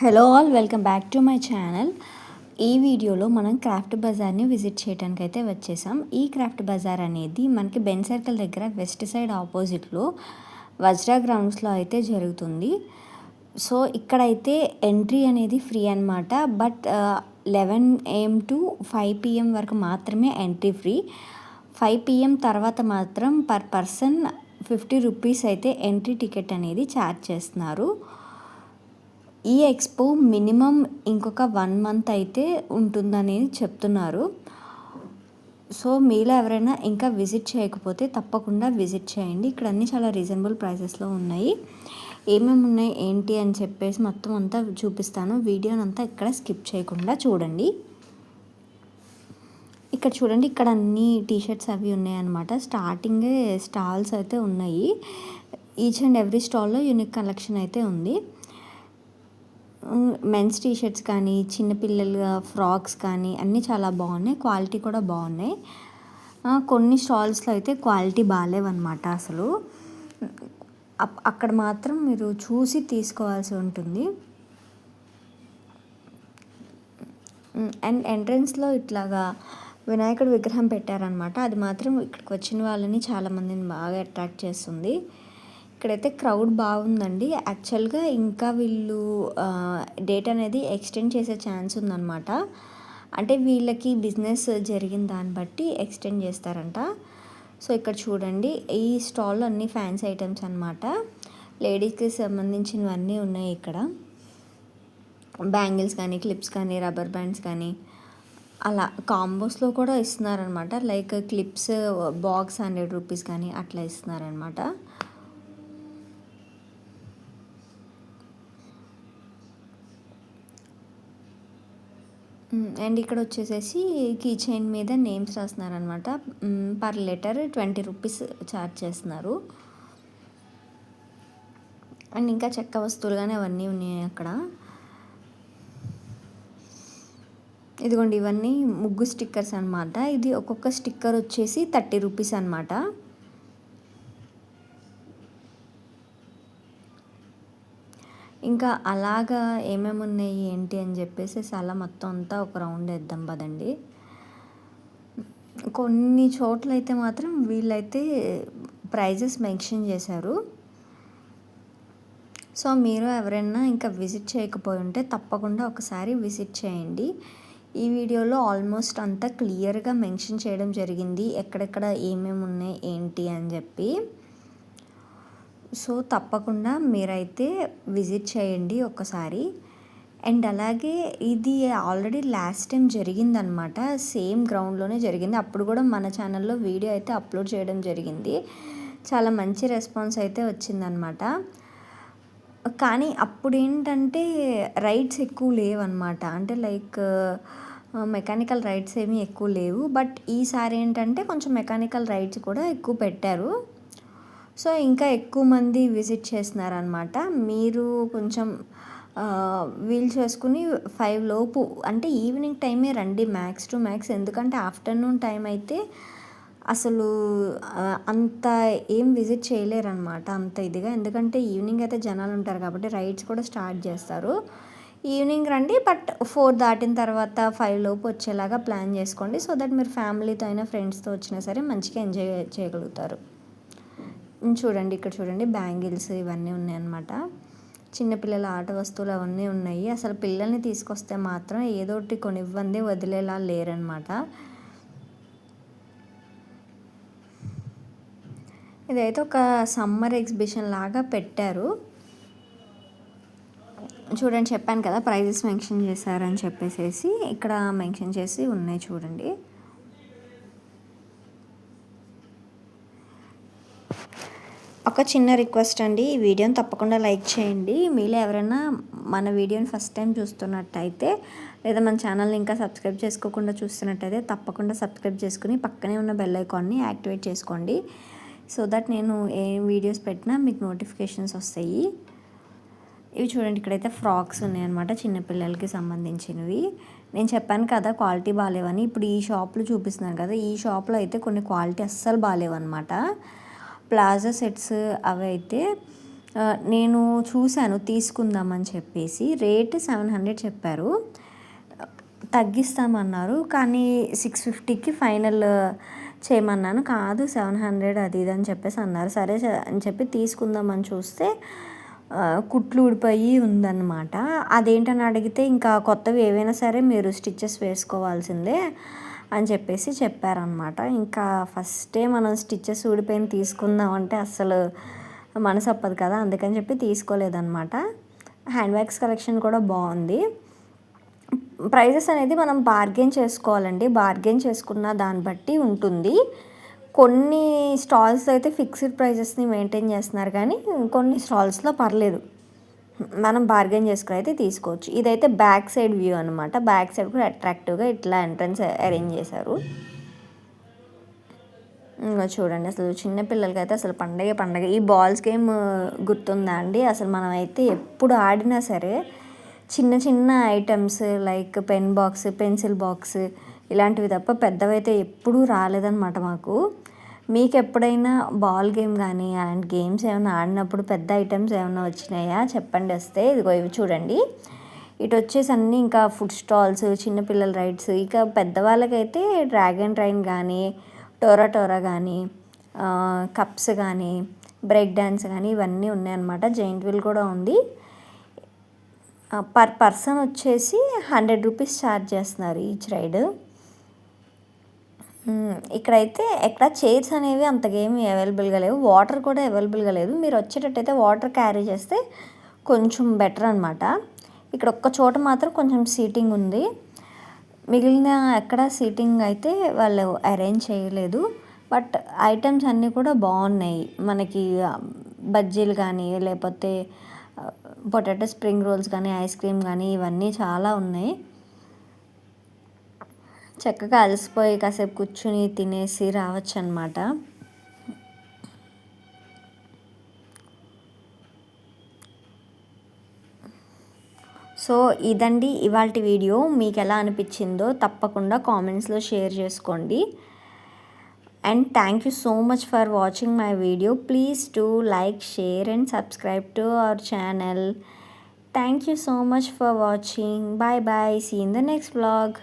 Hello all welcome back to my channel. ఈ వీడియోలో మనం క్రాఫ్ట్ బజార్ని విజిట్ చేయడానికి అయితే వచ్చేసాం. ఈ క్రాఫ్ట్ బజార్ అనేది మనకి బెన్ సర్కిల్ దగ్గర వెస్ట్ సైడ్ ఆపోజిట్లో వజ్రా గ్రౌండ్స్లో అయితే జరుగుతుంది. సో ఇక్కడైతే ఎంట్రీ అనేది ఫ్రీ అనమాట but eleven AM to five PM వరకు మాత్రమే ఎంట్రీ ఫ్రీ. ఫైవ్ పిఎం తర్వాత మాత్రం పర్ పర్సన్ ఫిఫ్టీ రూపీస్ అయితే ఎంట్రీ టికెట్ అనేది ఛార్జ్ చేస్తున్నారు. ఈ ఎక్స్పో మినిమం ఇంకొక వన్ మంత్ అయితే ఉంటుందని చెప్తున్నారు. సో మీలో ఎవరైనా ఇంకా విజిట్ చేయకపోతే తప్పకుండా విజిట్ చేయండి. ఇక్కడ అన్నీ చాలా రీజనబుల్ ప్రైసెస్లో ఉన్నాయి. ఏమేమి ఉన్నాయి ఏంటి అని చెప్పేసి మొత్తం అంతా చూపిస్తాను. వీడియోనంతా ఇక్కడ స్కిప్ చేయకుండా చూడండి. ఇక్కడ చూడండి ఇక్కడ అన్ని టీషర్ట్స్ అవి ఉన్నాయన్నమాట. స్టార్టింగే స్టాల్స్ అయితే ఉన్నాయి. ఈచ్ అండ్ ఎవ్రీ స్టాల్లో యూనిక్ కలెక్షన్ అయితే ఉంది. మెన్స్ టీషర్ట్స్ కానీ చిన్నపిల్లల ఫ్రాక్స్ కానీ అన్నీ చాలా బాగున్నాయి. క్వాలిటీ కూడా బాగున్నాయి. కొన్ని స్టాల్స్లో అయితే క్వాలిటీ బాగాలేవన్నమాట అసలు. అక్కడ మాత్రం మీరు చూసి తీసుకోవాల్సి ఉంటుంది. అండ్ ఎంట్రన్స్లో ఇట్లాగా వినాయకుడు విగ్రహం పెట్టారనమాట అది మాత్రం ఇక్కడికి వచ్చిన వాళ్ళని చాలామందిని బాగా అట్రాక్ట్ చేస్తుంది. ఇక్కడైతే క్రౌడ్ బాగుందండి. యాక్చువల్గా ఇంకా వీళ్ళు డేట్ అనేది ఎక్స్టెండ్ చేసే ఛాన్స్ ఉందన్నమాట. అంటే వీళ్ళకి బిజినెస్ జరిగిన దాన్ని బట్టి ఎక్స్టెండ్ చేస్తారంట. సో ఇక్కడ చూడండి ఈ స్టాల్లో అన్ని ఫ్యాన్సీ ఐటమ్స్ అనమాట లేడీస్కి సంబంధించినవన్నీ ఉన్నాయి ఇక్కడ. బ్యాంగిల్స్ కానీ క్లిప్స్ కానీ రబ్బర్ బ్యాండ్స్ కానీ అలా కాంబోస్లో కూడా ఇస్తున్నారనమాట like clips box hundred rupees కానీ అట్లా ఇస్తున్నారనమాట అండ్ ఇక్కడ వచ్చేసేసి కీ చైన్ మీద names రాస్తున్నారనమాట per letter twenty rupees charge చేస్తున్నారు. అండ్ ఇంకా చెక్క వస్తువులు కానీ అవన్నీ ఉన్నాయి అక్కడ. ఇదిగోండి ఇవన్నీ ముగ్గు స్టిక్కర్స్ అనమాట ఇది ఒక్కొక్క స్టిక్కర్ వచ్చేసి థర్టీ రూపీస్ అనమాట ఇంకా అలాగా ఏమేమి ఉన్నాయి ఏంటి అని చెప్పేసి అలా మొత్తం అంతా ఒక రౌండ్ వేద్దాం పదండి. కొన్ని చోట్ల అయితే మాత్రం వీళ్ళైతే ప్రైజెస్ మెన్షన్ చేశారు. సో మీరు ఎవరైనా ఇంకా విజిట్ చేయకపోయి ఉంటే తప్పకుండా ఒకసారి విజిట్ చేయండి. ఈ వీడియోలో ఆల్మోస్ట్ అంతా క్లియర్గా మెన్షన్ చేయడం జరిగింది. ఎక్కడెక్కడ ఏమేమి ఉన్నాయి ఏంటి అని చెప్పి. సో తప్పకుండా మీరైతే విజిట్ చేయండి ఒకసారి. అండ్ అలాగే ఇది ఆల్రెడీ లాస్ట్ టైం జరిగిందనమాట సేమ్ గ్రౌండ్లోనే జరిగింది. అప్పుడు కూడా మన ఛానల్లో వీడియో అయితే అప్లోడ్ చేయడం జరిగింది. చాలా మంచి రెస్పాన్స్ అయితే వచ్చిందనమాట కానీ అప్పుడు ఏంటంటే రైడ్స్ ఎక్కువ లేవన్నమాట. అంటే లైక్ మెకానికల్ రైడ్స్ ఏమీ ఎక్కువ లేవు. బట్ ఈసారి ఏంటంటే కొంచెం మెకానికల్ రైడ్స్ కూడా ఎక్కువ పెట్టారు. సో ఇంకా ఎక్కువ మంది విజిట్ చేస్తున్నారనమాట మీరు కొంచెం వీల్ చేసుకుని ఫైవ్ లోపు అంటే ఈవినింగ్ టైమే రండి మ్యాక్స్ టు మ్యాక్స్. ఎందుకంటే ఆఫ్టర్నూన్ టైం అయితే అసలు అంత ఏం విజిట్ చేయలేరనమాట అంత ఇదిగా. ఎందుకంటే ఈవినింగ్ అయితే జనాలు ఉంటారు కాబట్టి రైడ్స్ కూడా స్టార్ట్ చేస్తారు. ఈవినింగ్ రండి బట్ ఫోర్ దాటిన తర్వాత ఫైవ్ లోపు వచ్చేలాగా ప్లాన్ చేసుకోండి సో దట్ మీరు ఫ్యామిలీతో అయినా ఫ్రెండ్స్తో వచ్చినా సరే మంచిగా ఎంజాయ్ చేయగలుగుతారు. చూడండి ఇక్కడ చూడండి బ్యాంగిల్స్ ఇవన్నీ ఉన్నాయన్నమాట. చిన్నపిల్లల ఆట వస్తువులు అవన్నీ ఉన్నాయి. అసలు పిల్లల్ని తీసుకొస్తే మాత్రం ఏదో ఒకటి కొనివ్వండి వదిలేలా లేరనమాట ఇదైతే ఒక సమ్మర్ ఎగ్జిబిషన్ లాగా పెట్టారు. చూడండి చెప్పాను కదా ప్రైజెస్ మెన్షన్ చేశారని చెప్పేసి ఇక్కడ మెన్షన్ చేసి ఉన్నాయి చూడండి. ఒక చిన్న రిక్వెస్ట్ అండి. ఈ వీడియోని తప్పకుండా లైక్ చేయండి. మీలో ఎవరైనా మన వీడియోని ఫస్ట్ టైం చూస్తున్నట్టయితే లేదా మన ఛానల్ని ఇంకా సబ్స్క్రైబ్ చేసుకోకుండా చూస్తున్నట్టయితే తప్పకుండా సబ్స్క్రైబ్ చేసుకుని పక్కనే ఉన్న బెల్ ఐకాన్ని యాక్టివేట్ చేసుకోండి. సో దట్ నేను ఏ వీడియోస్ పెట్టినా మీకు నోటిఫికేషన్స్ వస్తాయి. ఇవి చూడండి ఇక్కడైతే ఫ్రాక్స్ ఉన్నాయన్నమాట చిన్నపిల్లలకి సంబంధించినవి. నేను చెప్పాను కదా క్వాలిటీ బాగాలేవని. ఇప్పుడు ఈ షాప్లో చూపిస్తున్నాను కదా ఈ షాప్లో అయితే కొన్ని క్వాలిటీ అస్సలు బాగాలేవన్నమాట. ప్లాజా సెట్స్ అవి అయితే నేను చూశాను తీసుకుందామని చెప్పేసి. రేట్ సెవెన్ హండ్రెడ్ చెప్పారు. తగ్గిస్తామన్నారు కానీ సిక్స్ ఫిఫ్టీకి ఫైనల్ చేయమన్నాను. కాదు సెవెన్ హండ్రెడ్ అది ఇది అని చెప్పేసి అన్నారు. సరే అని చెప్పి తీసుకుందామని చూస్తే కుట్లు ఊడిపోయి ఉందన్నమాట. అదేంటని అడిగితే ఇంకా కొత్తవి ఏవైనా సరే మీరు స్టిచ్చెస్ వేసుకోవాల్సిందే. అని చెప్పేసి చెప్పారనమాట ఇంకా ఫస్టే మనం స్టిచ్చెస్ ఊడిపోయిన తీసుకుందామంటే అస్సలు మనసు అప్పదు కదా అందుకని చెప్పి తీసుకోలేదన్నమాట. హ్యాండ్ బ్యాగ్స్ కలెక్షన్ కూడా బాగుంది. ప్రైజెస్ అనేది మనం బార్గెన్ చేసుకోవాలండి. బార్గెన్ చేసుకున్న దాన్ని బట్టి ఉంటుంది. కొన్ని స్టాల్స్ అయితే ఫిక్స్డ్ ప్రైజెస్ని మెయింటైన్ చేస్తున్నారు కానీ కొన్ని స్టాల్స్లో పర్లేదు. మనం బార్గెన్ చేసుకుని అయితే తీసుకోవచ్చు. ఇదైతే బ్యాక్ సైడ్ వ్యూ అనమాట బ్యాక్ సైడ్ కూడా అట్రాక్టివ్గా ఇట్లా ఎంట్రన్స్ అరేంజ్ చేశారు. ఇంకా చూడండి అసలు చిన్న పిల్లలకి అయితే అసలు పండగ పండగ. ఈ బాల్స్ గేమ్ గుర్తుందా అండి? అసలు మనం అయితే ఎప్పుడు ఆడినా సరే చిన్న చిన్న items like pen box pencil box ఇలాంటివి తప్ప పెద్దవైతే ఎప్పుడూ రాలేదన్నమాట మాకు. మీకు ఎప్పుడైనా బాల్ గేమ్ కానీ అలాంటి గేమ్స్ ఏమైనా ఆడినప్పుడు పెద్ద ఐటమ్స్ ఏమైనా వచ్చినాయా? చెప్పండి వస్తే. ఇదిగో ఇవి చూడండి. ఇటు వచ్చేసి అన్నీ ఇంకా ఫుడ్ స్టాల్స్ చిన్నపిల్లల రైడ్స్ ఇక పెద్దవాళ్ళకైతే డ్రాగన్ ట్రైన్ కానీ టోరా టోరా కానీ కప్స్ కానీ బ్రేక్ డ్యాన్స్ కానీ ఇవన్నీ ఉన్నాయన్నమాట. జైంట్ వీల్ కూడా ఉంది. పర్ పర్సన్ వచ్చేసి హండ్రెడ్ రూపీస్ ఛార్జ్ చేస్తున్నారు ఈచ్ రైడ్. ఇక్కడైతే ఎక్కడ చైర్స్ అనేవి అంతగేమి అవైలబుల్గా లేవు. వాటర్ కూడా అవైలబుల్గా లేదు. మీరు వచ్చేటట్టయితే వాటర్ క్యారీ చేస్తే కొంచెం బెటర్ అనమాట ఇక్కడ ఒక్క చోట మాత్రం కొంచెం సీటింగ్ ఉంది. మిగిలిన ఎక్కడ సీటింగ్ అయితే వాళ్ళు అరేంజ్ చేయలేదు. బట్ ఐటమ్స్ అన్నీ కూడా బాగున్నాయి. మనకి బజ్జీలు కానీ లేకపోతే పొటాటో స్ప్రింగ్ రోల్స్ కానీ ఐస్ క్రీమ్ కానీ ఇవన్నీ చాలా ఉన్నాయి. చక్కగా అలసిపోయి కాసేపు కూర్చుని తినేసి రావచ్చు అనమాట సో ఇదండి ఇవాళ వీడియో. మీకు ఎలా అనిపించిందో తప్పకుండా కామెంట్స్లో షేర్ చేసుకోండి. And thank you so much for watching my video. Please to like share and subscribe to our channel. Thank you so much for watching. Bye bye. See in the next blog